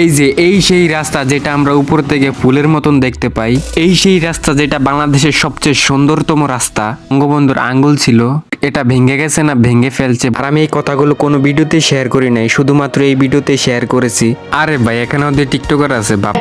এই যে, এই সেই রাস্তা যেটা আমরা উপর থেকে ফুলের মতন দেখতে পাই, এই সেই রাস্তা যেটা বাংলাদেশের সবচেয়ে সুন্দরতম রাস্তা, বঙ্গবন্ধুর আঙ্গুল ছিল, এটা ভেঙে গেছে না ভেঙে ফেলছে? আর আমি এই কথাগুলো কোনো ভিডিওতে শেয়ার করি নাই, শুধুমাত্র এই ভিডিওতে শেয়ার করেছি। আরে ভাই এখানে ওদের টিকটকার আছে, বাপ।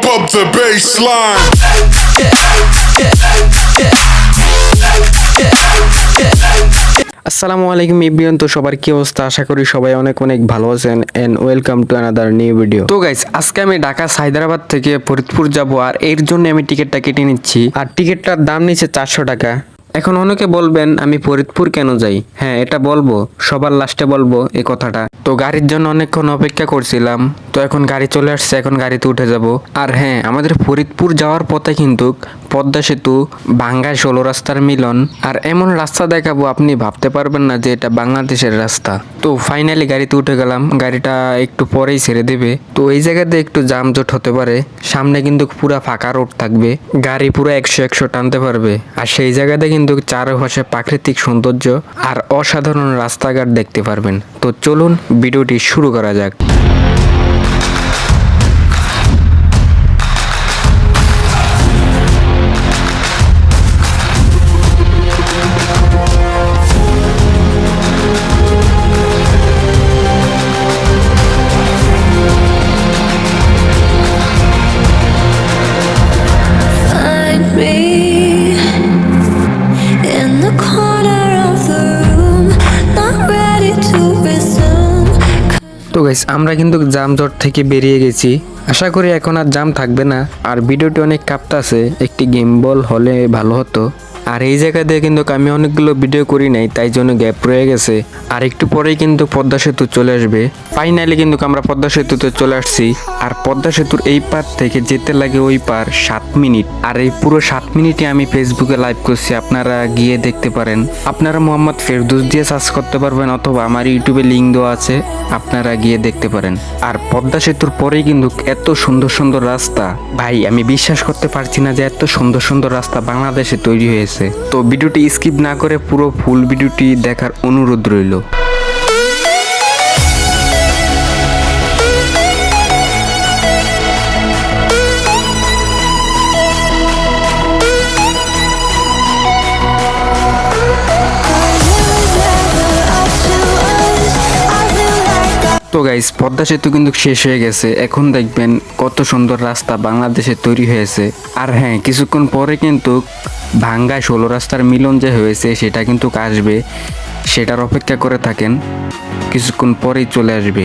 আসসালামু আলাইকুম ইব্রিয়ান তো সবার কি অবস্থা? আশা করি সবাই অনেক অনেক ভালো আছেন and welcome to another new video তো গাইস আজকে আমি ঢাকা হায়দ্রাবাদ থেকে ফরিদপুর যাব, আর এর জন্য আমি টিকিটটা কেটে নিচ্ছি। আর টিকিটটার দাম নিচ্ছে চারশো টাকা। এখন অনেকে বলবেন, আমি ফরিদপুর কেন যাই? হ্যাঁ এটা বলব, সবার লাস্টে বলব এই কথাটা। তো গাড়ির জন্য অনেকক্ষণ অপেক্ষা করছিলাম, তো এখন গাড়ি চলে আসছে, এখন গাড়িতে উঠে যাব। আর হ্যাঁ আমাদের ফরিদপুর যাওয়ার পথে কিন্তু পদ্মা সেতু, বাঙ্গায় ষোলো রাস্তার মিলন, আর এমন রাস্তা দেখাবো আপনি ভাবতে পারবেন না যে এটা বাংলাদেশের রাস্তা। তো ফাইনালি গাড়িতে উঠে গেলাম, গাড়িটা একটু পরেই ছেড়ে দেবে। তো এই জায়গাতে একটু যানজট হতে পারে, সামনে কিন্তু পুরা ফাঁকা রোড থাকবে, গাড়ি পুরো একশো একশো টানতে পারবে, আর সেই জায়গাতে কিন্তু চারপাশে প্রাকৃতিক সৌন্দর্য আর অসাধারণ রাস্তাঘাট দেখতে পারবেন। তো চলুন, ভিডিওটি শুরু করা যাক। গাইস আমরা কিন্তু জামজট থেকে বেরিয়ে গেছি। আশা করি এখন আর জাম থাকবে না। আর ভিডিওটি অনেক কাঁপতাছে, একটি গেম বল হলে ভালো হতো। আর এই জায়গা দিয়ে কিন্তু আমি অনেকগুলো ভিডিও করি নাই, তাই জন্য গ্যাপ রয়ে গেছে। আর একটু পরেই কিন্তু পদ্মা সেতু চলে আসবে। ফাইনালি কিন্তু আমরা পদ্মা সেতুতে চলে আসছি। আর পদ্মা সেতুর এই পার থেকে যেতে লাগে ওই পার সাত মিনিট। আর এই পুরো সাত মিনিটে আমি ফেসবুকে লাইভ করছি, আপনারা গিয়ে দেখতে পারেন। আপনারা মোহাম্মদ ফেরদুস দিয়ে সার্চ করতে পারবেন, অথবা আমার ইউটিউবে লিঙ্ক দেওয়া আছে, আপনারা গিয়ে দেখতে পারেন। আর পদ্মা সেতুর পরেই কিন্তু এত সুন্দর সুন্দর রাস্তা। ভাই, আমি বিশ্বাস করতে পারছি না যে এত সুন্দর সুন্দর রাস্তা বাংলাদেশে তৈরি হয়েছে। তো ভিডিওটি স্কিপ না করে পুরো ফুল ভিডিওটি দেখার অনুরোধ রইল। তো গাইস পদ্মা সেতু কিন্তু শেষ হয়ে গেছে। এখন দেখবেন কত সুন্দর রাস্তা বাংলাদেশে তৈরি হয়েছে। আর হ্যাঁ কিছুক্ষণ পরে কিন্তু ভাঙ্গায় ষোলো রাস্তার মিলন যে হয়েছে, সেটা কিন্তু আসবে। সেটার অপেক্ষা করে থাকেন। কিছুক্ষণ পরেই চলে আসবে।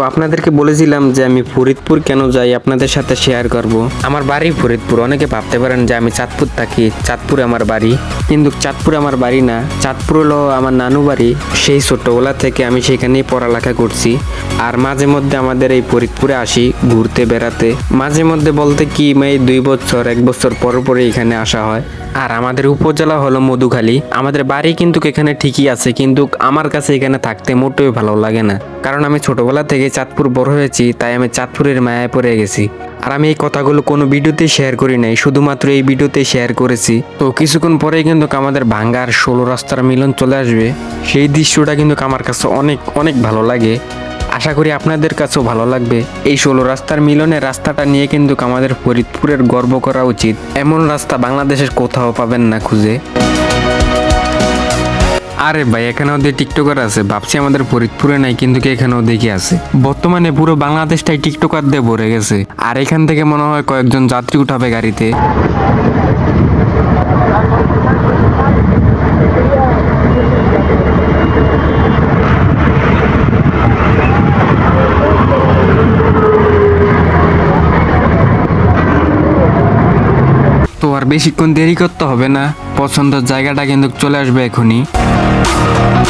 তো আপনাদেরকে বলেছিলাম যে আমি ফরিদপুর কেন যাই, আপনাদের সাথে শেয়ার করব। আমার বাড়ি ফরিদপুর, অনেকে ভাবতে পারেন যে আমি চাঁদপুর থাকি, চাঁদপুর আমার বাড়ি। কিন্তু চাঁদপুর আমার বাড়ি না। চাঁদপুর হলো আমার নানু বাড়ি। সেই ছোট্টবেলা থেকে আমি সেখানেই পড়ালেখা করছি। আর মাঝে মধ্যে আমাদের এই ফরিদপুরে আসি ঘুরতে, বেড়াতে। মাঝে মধ্যে বলতে কি এই দুই বছর, এক বছর পর পরে এখানে আসা হয়। আর আমাদের উপজেলা হলো মধুখালী। আমাদের বাড়ি কিন্তু এখানে ঠিকই আছে, কিন্তু আমার কাছে এখানে থাকতে মোটেও ভালো লাগে না। কারণ আমি ছোটবেলা থেকে চাঁদপুর বড় হয়েছি, তাই আমি চাঁদপুরের মায়ায় পড়ে গেছি। আর আমি এই কথাগুলো কোনো ভিডিওতে শেয়ার করি নাই, শুধুমাত্র এই ভিডিওতে শেয়ার করেছি। তো কিছুক্ষণ পরেই কিন্তু আমাদের ভাঙ্গার ষোলো রাস্তার মিলন চলে আসবে। সেই দৃশ্যটা কিন্তু আমার কাছে অনেক অনেক ভালো লাগে। আশা করি আপনাদের কাছেও ভালো লাগবে। এই ষোলো রাস্তার মিলনের রাস্তাটা নিয়ে কিন্তু আমাদের ফরিদপুরের গর্ব করা উচিত। এমন রাস্তা বাংলাদেশের কোথাও পাবেন না খুঁজে। আরে ভাই এখানে ওদের টিকটকার আছে, ভাবছি আমাদের ফরিদপুরে নাই, কিন্তু এখানেও দেখি আছে। বর্তমানে পুরো বাংলাদেশটাই টিকটকার দিয়ে ভরে গেছে। আর এখান থেকে মনে হয় কয়েকজন যাত্রী উঠাবে গাড়িতে। তো আর বেশিক্ষণ দেরি করতে হবে না। পছন্দের জায়গাটা কিন্তু চলে আসবে এখনই। Música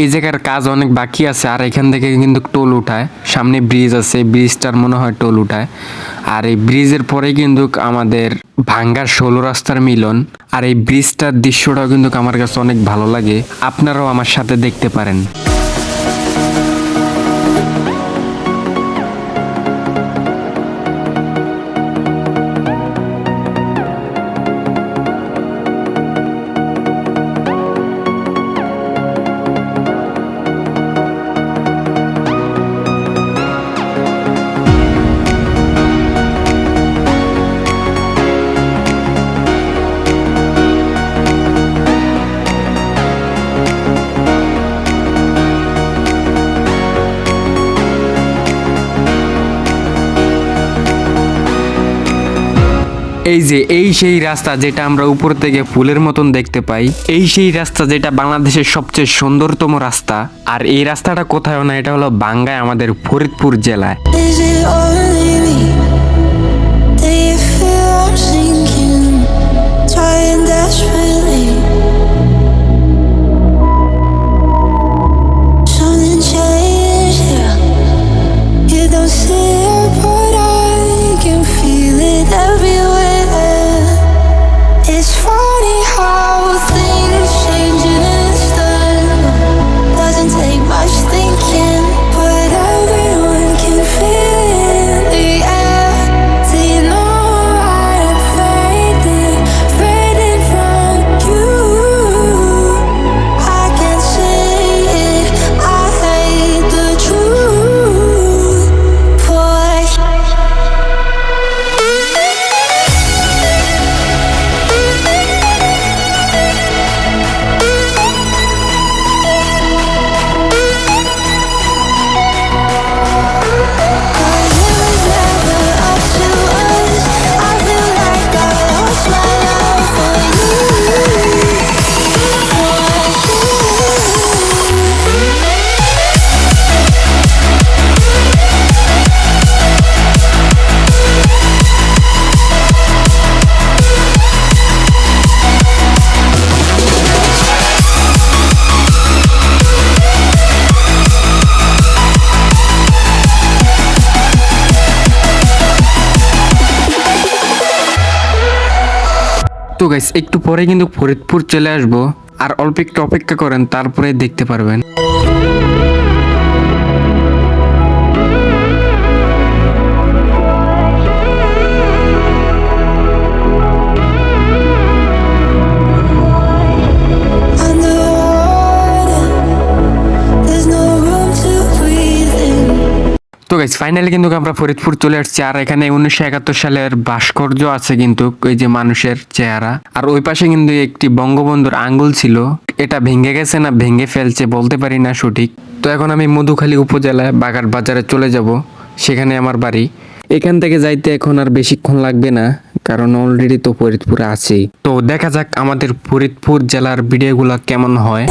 এই জায়গার কাজ অনেক বাকি আছে, আর এখান থেকে কিন্তু টোল উঠায়। সামনে ব্রিজ আছে, ব্রিজটার মনে হয় টোল উঠায়। আর এই ব্রিজের পরে কিন্তু আমাদের ভাঙ্গার ষোলো রাস্তার মিলন, আর এই ব্রিজটার দৃশ্যটাও কিন্তু আমার কাছে অনেক ভালো লাগে। আপনারাও আমার সাথে দেখতে পারেন। এই যে, এই সেই রাস্তা যেটা আমরা উপর থেকে ফুলের মতন দেখতে পাই, এই সেই রাস্তা যেটা বাংলাদেশের সবচেয়ে সুন্দরতম রাস্তা, আর এই রাস্তাটা কোথায় না, এটা হলো বাঙ্গায়, আমাদের ফরিদপুর জেলায়। It only গাইস একটু পরে কিন্তু ফরিদপুর চলে আসব। আর অল্প একটু অপেক্ষা করেন, তারপরে দেখতে পারবেন। তো গাইস ফাইনালি কিন্তু আমরা ফরিদপুর চলে আসছি। আর এখানে উনিশশো একাত্তর সালের ভাস্কর্য আছে কিন্তু ওই যে মানুষের চেহারা। আর ওই পাশে কিন্তু একটি বঙ্গবন্ধুর আঙ্গুল ছিল। এটা ভেঙে গেছে না, ভেঙে ফেলছে বলতে পারি না সঠিক। তো এখন আমি মধুখালী উপজেলায় বাগার বাজারে চলে যাব। সেখানে আমার বাড়ি। এখান থেকে যাইতে এখন আর বেশিক্ষণ লাগবে না, কারণ অলরেডি তো ফরিদপুরে আছেই তো দেখা যাক আমাদের ফরিদপুর জেলার ভিডিওগুলো কেমন হয়।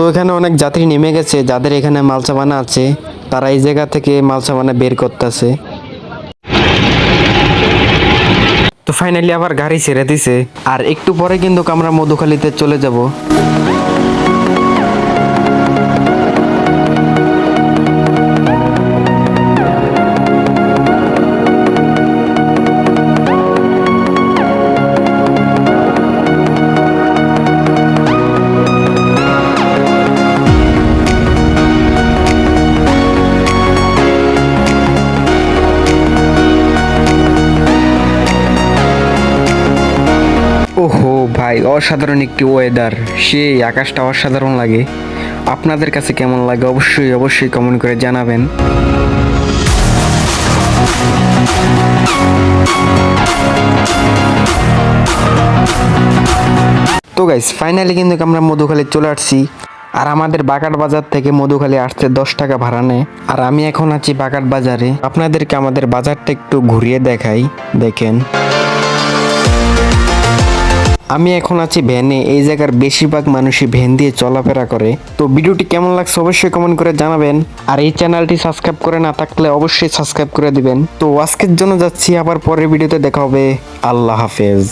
তো এখানে অনেক যাত্রী নেমে গেছে, যাদের এখানে মালসাবানা আছে, তারা এই জায়গা থেকে মালসাবানা বের করতেছে। তো ফাইনালি আবার গাড়ি ছেড়ে দিছে, আর একটু পরে কিন্তু আমরা মধুখালীতে চলে যাব। ভাই, অসাধারণ একটি ওয়েদার সেই আকাশটা অসাধারণ লাগে। আপনাদের কাছে কেমন লাগে অবশ্যই অবশ্যই কমেন্ট করে জানাবেন। তো গাইস ফাইনালি কিন্তু আমরা মধুখালী চলে আসছি। আর আমাদের বাকাট বাজার থেকে মধুখালী আসতে দশ টাকা ভাড়া নেয়। আর আমি এখন আছি বাকাট বাজারে। আপনাদেরকে আমাদের বাজারটা একটু ঘুরিয়ে দেখাই। দেখেন। আমি এখন আছি ভ্যানে, এই জায়গার বেশিরভাগ মানুষই ভ্যান দিয়ে চলাফেরা করে। তো ভিডিওটি কেমন লাগছে অবশ্যই কমেন্ট করে জানাবেন। আর এই চ্যানেলটি সাবস্ক্রাইব করে না থাকলে অবশ্যই সাবস্ক্রাইব করে দিবেন। তো আজকের জন্য যাচ্ছি, আবার পরের ভিডিওতে দেখা হবে। আল্লাহ হাফেজ।